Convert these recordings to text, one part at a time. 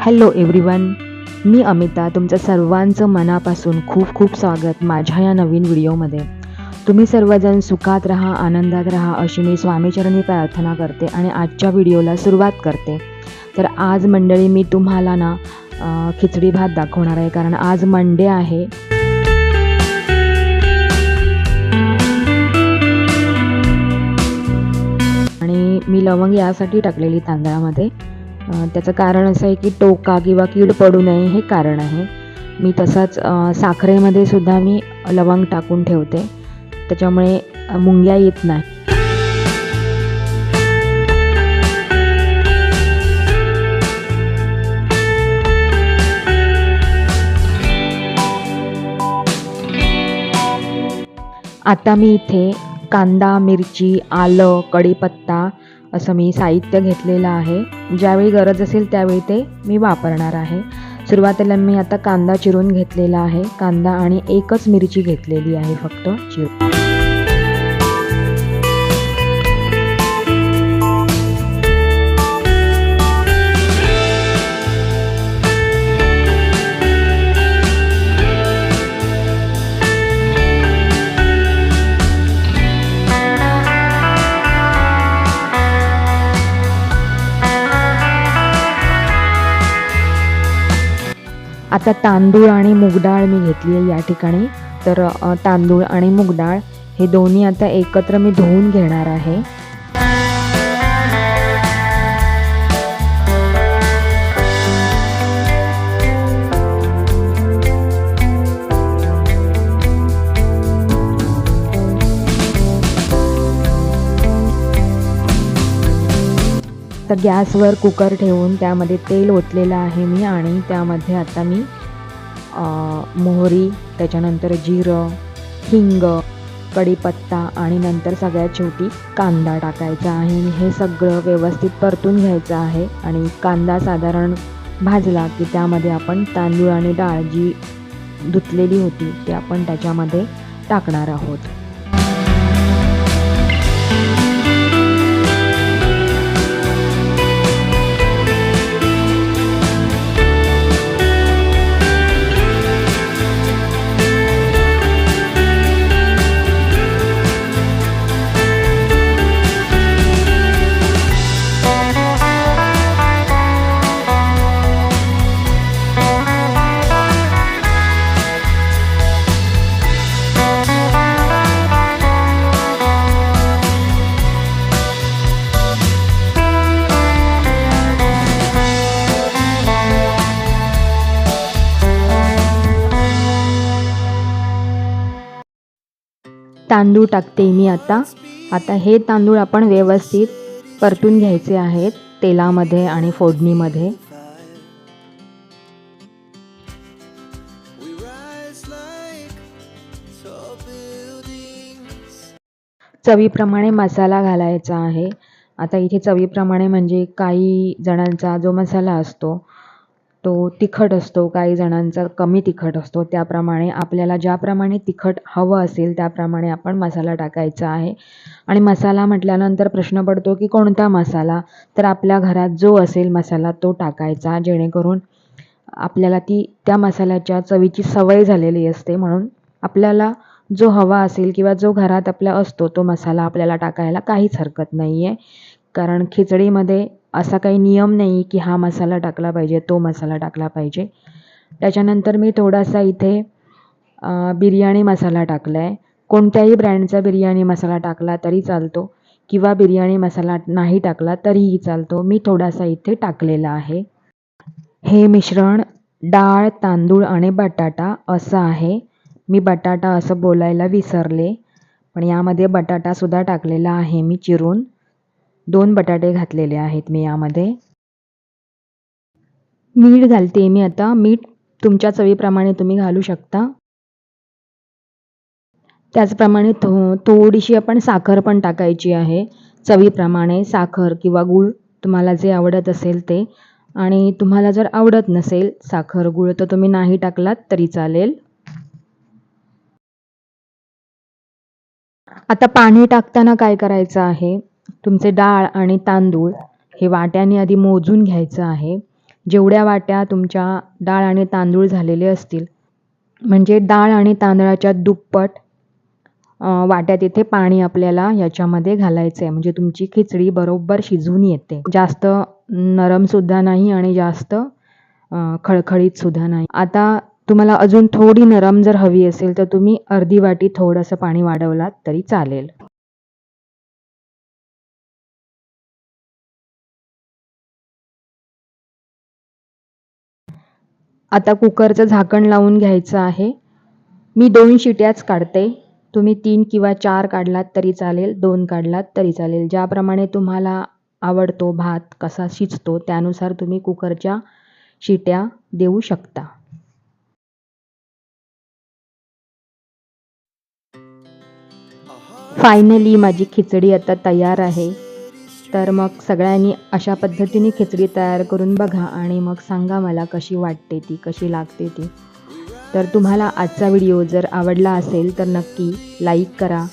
Hello everyone मी अमिता तुमचं सर्वांचं मनापासून खूप खूप स्वागत माझ्या या नवीन व्हिडिओमध्ये. तुम्ही सर्वजण सुखात राहा आनंदात राहा अशी मी स्वामीचरणी प्रार्थना करते आणि आजच्या व्हिडिओला सुरुवात करते. तर आज मंडळी मी तुम्हाला ना खिचडी भात दाखवणार आहे कारण आज मंडे आहे. आणि मी लवंग यासाठी टाकलेली तांदळामध्ये. त्याचं कारण असं आहे की टोका किंवा कीड पडू नये हे कारण आहे. मी तसंच साखरेमध्ये सुद्धा मी लवंग टाकून ठेवते. त्याच्यामुळे मुंग्या येत नाही. आता मी इथे कांदा मिरची आलं कढीपत्ता असं मी साहित्य घेतलेलं आहे. ज्यावेळी गरज असेल त्यावेळी ते मी वापरणार आहे. सुरुवातीला मी आता कांदा चिरून घेतलेला आहे. कांदा आणि एकच मिरची घेतलेली आहे फक्त चिरून. आता तांदूळ आणि मूगडाळ मी घेतली आहे या ठिकाणी. तर तांदूळ आणि मूगडाळ हे दोन्ही आता एकत्र मी धुवून घेणार आहे. तर गॅसवर कुकर ठेवून त्यामध्ये तेल ओतलेलं आहे मी आणि त्यामध्ये आता मी मोहरी त्याच्यानंतर जिरं हिंग कढीपत्ता आणि नंतर सगळ्यात शेवटी कांदा टाकायचा आहे. आणि हे सगळं व्यवस्थित परतून घ्यायचं आहे आणि कांदा साधारण भाजला की त्यामध्ये आपण तांदूळ आणि डाळ जी धुतलेली होती ते आपण त्याच्यामध्ये टाकणार आहोत. तांदूळ टाकते मी आता. आता हे तांदूळ आपण व्यवस्थित परतून घ्यायचे आहेत तेलामध्ये आणि फोडणीमध्ये. चवीप्रमाणे मसाला घालायचा आहे. आता इथे चवीप्रमाणे म्हणजे काही जणांचा जो मसाला असतो तो तिखट असतो काही जणांचा कमी तिखट असतो. त्याप्रमाणे आपल्याला ज्याप्रमाणे तिखट हवं असेल त्याप्रमाणे आपण मसाला टाकायचा आहे. आणि मसाला म्हटल्यानंतर प्रश्न पडतो की कोणता मसाला? तर आपल्या घरात जो असेल मसाला तो टाकायचा जेणेकरून आपल्याला ती त्या मसाल्याच्या चवीची सवय झालेली असते. म्हणून आपल्याला जो हवा असेल किंवा जो घरात आपल्या असतो तो मसाला आपल्याला टाकायला काहीच हरकत नाही आहे कारण खिचडीमध्ये असा काही नियम नाही की हा मसाला टाकला पाहिजे तो मसाला टाकला पाहिजे. त्याच्यानंतर मी थोडासा इथे बिर्याणी मसाला टाकला आहे कोणत्याही ब्रँडचा बिर्याणी मसाला टाकला तरी चालतो किंवा बिर्याणी मसाला नाही टाकला तरीही चालतो. मी थोडासा इथे टाकलेला आहे. हे मिश्रण डाळ तांदूळ आणि बटाटा असं आहे. मी बटाटा असं बोलायला विसरले पण यामध्ये बटाटासुद्धा टाकलेला आहे मी चिरून. दोन बटाटे घातलेले आहेत मी यामध्ये. मीठ घालते मी आता. मीठ तुमच्या चवीप्रमाणे तुम्ही घालू शकता. त्याचप्रमाणे थो थोडीशी आपण साखर पण टाकायची आहे. चवीप्रमाणे साखर किंवा गूळ तुम्हाला जे आवडत असेल ते. आणि तुम्हाला जर आवडत नसेल साखर गूळ तर तुम्ही नाही टाकलात तरी चालेल. आता पाणी टाकताना काय करायचं आहे? तुमचे डाळ आणि तांदूळ हे वाट्याने आधी मोजून घ्यायचं आहे. जेवढ्या वाट्या तुमच्या डाळ आणि तांदूळ झालेले असतील म्हणजे डाळ आणि तांदळाच्या दुप्पट वाट्या वाट्यात इथे पाणी आपल्याला याच्यामध्ये घालायचं आहे म्हणजे तुमची खिचडी बरोबर शिजून येते. जास्त नरमसुद्धा नाही आणि जास्त खळखळीतसुद्धा नाही. आता तुम्हाला अजून थोडी नरम जर हवी असेल तर तुम्ही अर्धी वाटी थोडंसं पाणी वाढवलात तरी चालेल. आता कुकरचं झाकण लावून घ्यायचं आहे. मी दोन शिट्याच काढते. तुम्ही तीन किंवा चार काढलात तरी चालेल दोन काढलात तरी चालेल. ज्याप्रमाणे तुम्हाला आवडतो भात कसा शिजतो त्यानुसार तुम्ही कुकरच्या शिट्या देऊ शकता. फायनली माझी खिचडी आता तयार आहे. तर मग सगळ्यांनी अशा पद्धतीने खिचडी तयार करून बघा आणि मग सांगा मला कशी वाटते ती कशी लागते ती. तर तुम्हाला आजचा व्हिडिओ जर आवडला असेल तर नक्की लाईक करा.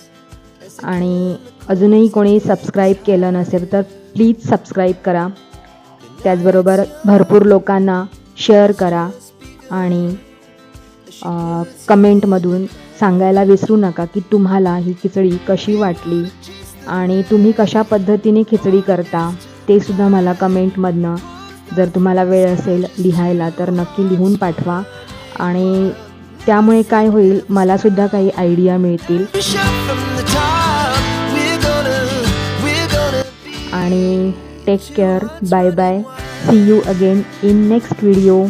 आणि अजूनही कोणी सबस्क्राईब केलं नसेल तर प्लीज सबस्क्राईब करा. त्याचबरोबर भरपूर लोकांना शेअर करा आणि कमेंटमधून सांगायला विसरू नका की तुम्हाला ही खिचडी कशी वाटली. आणि तुम्ही कशा पद्धतीने खिचडी करता ते सुद्धा मला कमेंटमधनं जर तुम्हाला वेळ असेल लिहायला तर नक्की लिहून पाठवा. आणि त्यामुळे काय होईल मलासुद्धा काही आयडिया मिळतील. आणि take care bye bye see you again in next video